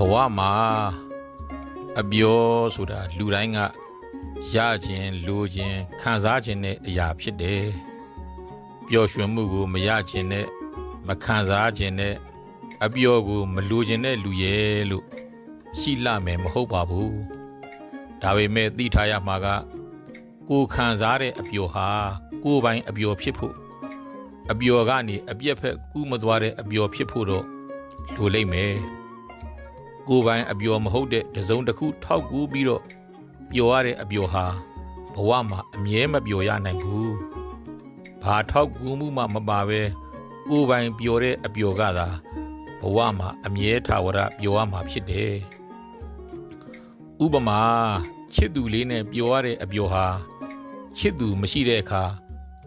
ဘဝမှာအပျော်ဆိုတာလူတိုင်းကရခြင်းလိုခြင်းခံစားခြင်းနဲ့အရာဖြစ်တယ်ပျော်ရွှင်မှုကိုမရခြင်းနဲ့မခံစားခြင်းနဲ့အပျော်ကိုမလိုခြင်းနဲ့လူရဲ့လို့ရှိလမယ်မဟုတ်ပါဘူးဒါပေမဲ့သိထားရမှာကကိုယ်ခံစားတဲ့အပျော်ဟာကိုယ်ပိုင်အပျော်ဖြစ်ဖို့အပျော်ကနေအပြက်ဖက်ကူးမသွားတဲ့အပျော်ဖြစ်ဖို့တော့လိုလိမ့်မယ် ကိုယ်ပိုင်အပျော်မဟုတ်တဲ့တစ်စုံတစ်ခုထောက်ကူးပြီးတော့ပျော်ရတဲ့အပျော်ဟာဘဝမှာအမြဲမပျော်ရနိုင်ဘူး။ဘာထောက်ကူးမှုမှမပါပဲကိုယ်ပိုင်ပျော်တဲ့အပျော်ကသာဘဝမှာအမြဲထာဝရပျော်ရမှာဖြစ်တယ်။ဥပမာချစ်သူလေးနဲ့ပျော်ရတဲ့အပျော်ဟာချစ်သူမရှိတဲ့အခါ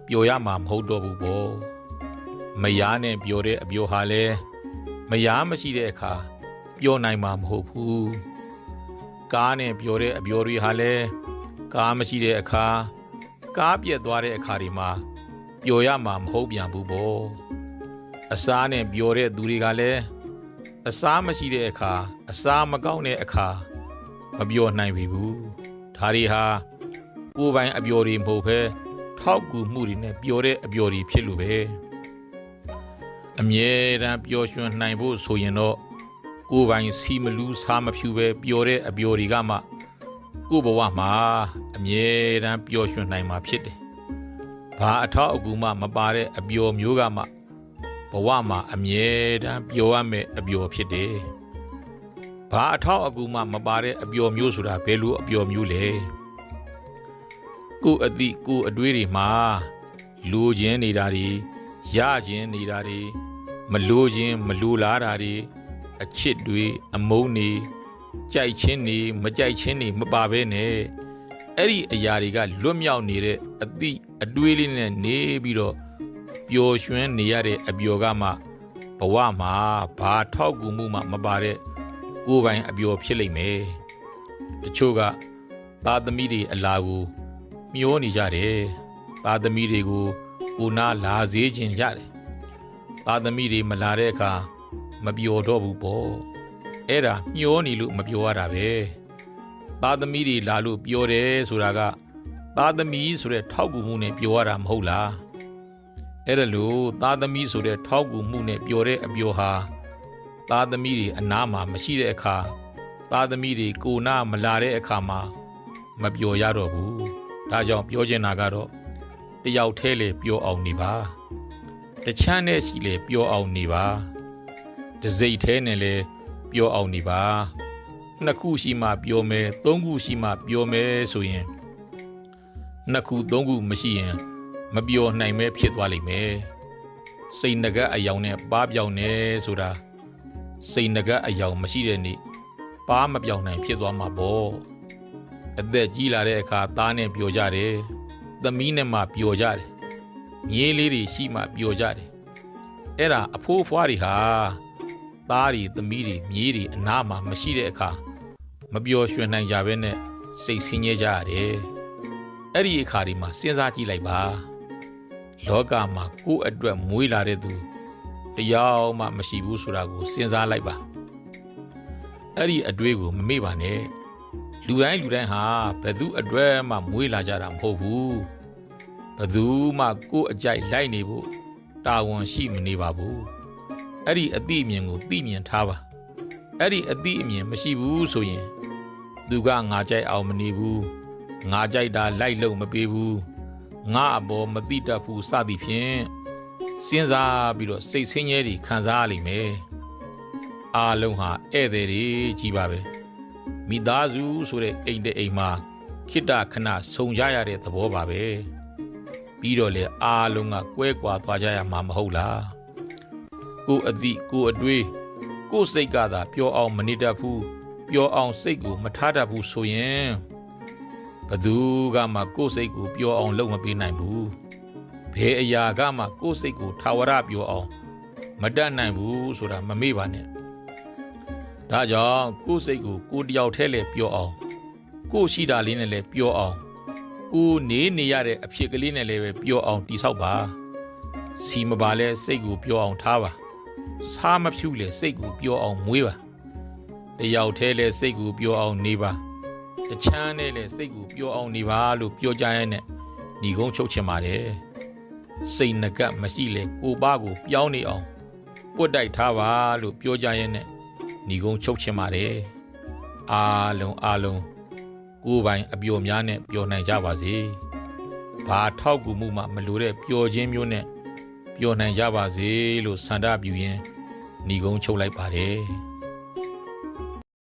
ပျော်ရမှာမဟုတ်တော့ဘူးပေါ့။မယားနဲ့ပျော်တဲ့အပျော်ဟာလည်းမယားမရှိတဲ့အခါ ပြောနိုင်မှာမဟုတ်ဘူးကားနဲ့ပြောတဲ့အပြောတွေဟာလည်းကားမရှိတဲ့အခါကားပြက်သွားတဲ့အခါတွေမှာပျော်ရမှာမဟုတ်ပြန်ဘူးပေါ့အစားနဲ့ပြောတဲ့သူတွေကလည်းအစားမရှိတဲ့အခါအစားမကောင်းတဲ့အခါမပြောနိုင်ပြီဘူးဒါတွေဟာကိုယ်ပိုင်အပြောတွေမဟုတ်ဘဲထောက်ကူမှုတွေနဲ့ပြောတဲ့အပြောတွေဖြစ်လို့ပဲအမြဲတမ်းပျော်ရွှင်နိုင်ဖို့ဆိုရင်တော့ ကိုယ်ပိုင်စီမလူးစားမဖြူပဲပျော်တဲ့အပျော်တွေကမှကိုယ့်ဘဝမှာအမြဲတမ်းပျော်ရွှင်နိုင်မှာဖြစ်တယ်။ဘာအထောက်အကူမှမပါတဲ့အပျော်မျိုးကမှဘဝမှာအမြဲတမ်းပျော်ရမယ့်အပျော်ဖြစ်တယ်။ဘာအထောက်အကူမှမပါတဲ့အပျော်မျိုးဆိုတာဘယ်လိုအပျော်မျိုးလဲ။ကိုယ်အသည့်ကိုယ်အတွေးတွေမှာလိုခြင်းနေတာတွေရခြင်းနေတာတွေမလိုခြင်းမလိုလားတာတွေ အချစ်တွေအမုန်းတွေကြိုက်ချင်းတွေမကြိုက်ချင်းတွေမပါဘဲနဲ့အဲ့ဒီအရာတွေကလွတ်မြောက်နေတဲ့အသည့်အတွေးလေးနဲ့နေပြီးတော့ပျော်ရွှင်နေရတဲ့အပျော်ကမှဘဝမှာဘာထောက်ကူမှုမှမပါတဲ့ကိုယ်ပိုင်အပျော်ဖြစ်လိမ့်မယ်တချို့ကသားသမီးတွေအလာကိုမျောနေကြတယ်သားသမီးတွေကိုကိုနာလာစေခြင်းရတယ်သားသမီးတွေမလာတဲ့အခါ မပျော်တော့ဘူးပေါ့အဲ့ဒါမျောနေလို့မပျော်ရတာပဲသားသမီးတွေလာလို့ပျော်တယ်ဆိုတာကသားသမီးဆိုတဲ့ထောက်ကူမှုနဲ့ပျော်ရတာမဟုတ်လားအဲ့ဒါလို့သားသမီးဆိုတဲ့ထောက်ကူမှုနဲ့ပျော်တဲ့အပျော်ဟာသားသမီးတွေအနားမှာမရှိတဲ့အခါသားသမီးတွေကိုနာမလာတဲ့အခါမှာမပျော်ရတော့ဘူးဒါကြောင့်ပြောချင်တာကတော့တယောက်တည်းလေပျော်အောင်နေပါတချမ်းနဲ့ရှိလေပျော်အောင်နေပါ တစိတ်သေးနဲ့လဲပြောအောင်နေပါနှစ်ခုရှိမှပြောမယ်သုံးခုရှိမှပြောမယ်ဆိုရင်နှစ်ခုသုံးခုမရှိရင် မပြောနိုင်မဲဖြစ်သွားလိမ့်မယ်စိတ်ငကတ်အယောင်နဲ့ပါပြောင်နေဆိုတာစိတ်ငကတ်အယောင်မရှိတဲ့နေ့ပါမပြောင်နိုင်ဖြစ်သွားမှာပေါ့အသက်ကြီးလာတဲ့အခါသားနဲ့ပြောကြတယ်သမီးနဲ့မှပြောကြတယ်မြေးလေးတွေရှိမှပြောကြတယ်အဲ့ဒါအဖိုးဖွားတွေဟာ သားတွေသမီးတွေမြေးတွေအနားမှာမရှိတဲ့အခါမပျော်ရွှင်နိုင်ကြဘဲနဲ့စိတ်ဆင်းရဲကြရတယ်။အဲ့ဒီအခါဒီမှာစဉ်းစားကြည့်လိုက်ပါ။လောကမှာကိုယ့်အတွက်မွေးလာတဲ့သူတယောက်မှမရှိဘူးဆိုတာကိုစဉ်းစားလိုက်ပါ။အဲ့ဒီအတွေးကိုမမေ့ပါနဲ့။လူတိုင်းလူတိုင်းဟာဘယ်သူအတွက်မှမွေးလာကြတာမဟုတ်ဘူး။ဘယ်သူမှကိုယ့်အကြိုက်လိုက်နေဖို့တာဝန်ရှိမနေပါဘူး။ အဲ့ဒီအသိအမြင်ကိုသိမြင်ထားပါအဲ့ဒီအသိအမြင်မရှိဘူးဆိုရင် သူကငါကြိုက်အောင်မနေဘူးငါကြိုက်တာလိုက်လို့မပေးဘူးငါအပေါ်မသိတတ်ဘူးစသည်ဖြင့်စဉ်းစားပြီးတော့စိတ်ဆင်းရဲတွေခံစားရလိမ့်မယ်အားလုံးဟာဧည့်သည်တွေကြီးပါပဲမိသားစုဆိုတဲ့အိမ်တဲ့အိမ်မှာခိတ္တခဏဆုံကြရတဲ့သဘောပါပဲပြီးတော့လေအားလုံးကကွဲကွာသွားကြရမှာမဟုတ်လား ကိုယ်အသည့်ကိုယ်အတွေးကိုယ်စိတ်ကသာပျော်အောင်မနေတတ်ဘူးပျော်အောင်စိတ်ကိုမထားတတ်ဘူးဆိုရင်ဘသူကမှကိုယ်စိတ်ကိုပျော်အောင်လုပ်မပေးနိုင်ဘူးဘယ်အရာကမှကိုယ်စိတ်ကိုထာဝရပျော်အောင်မတတ်နိုင်ဘူးဆိုတာမမေ့ပါနဲ့ဒါကြောင့်ကိုယ်စိတ်ကိုကိုယ်တယောက်တည်းလဲပျော်အောင်ကိုယ်ရှိတာလေးနဲ့လဲပျော်အောင်ကိုယ်နေနေရတဲ့အဖြစ်ကလေးနဲ့လည်းပဲပျော်အောင်တိဆောက်ပါစီမပါလဲစိတ်ကိုပျော်အောင်ထားပါ စားမဖြူလေစိတ်ကိုပျော်အောင်မွေးပါတယောက်တည်းလဲစိတ်ကိုပျော်အောင်နေပါတချမ်းနဲ့လဲစိတ်ကိုပျော်အောင်နေပါလို့ပြောကြရဲနဲ့ညီကုန်းချုပ်ချင်ပါတယ်စိတ်ငကတ်မရှိလဲကိုပါကိုပြောင်းနေအောင်ပွတ်တိုက်ထားပါလို့ပြောကြရဲနဲ့ညီကုန်းချုပ်ချင်ပါတယ်အားလုံးအားလုံးကိုယ်ပိုင်အပျော်များနဲ့ပျော်နိုင်ကြပါစေဘာထောက်ကူမှုမှမလိုတဲ့ပျော်ခြင်းမျိုးနဲ့ ပျော်နိုင်ကြပါစေလို့ဆန္ဒပြုရင်းညီကုန်းချုပ်လိုက်ပါတယ်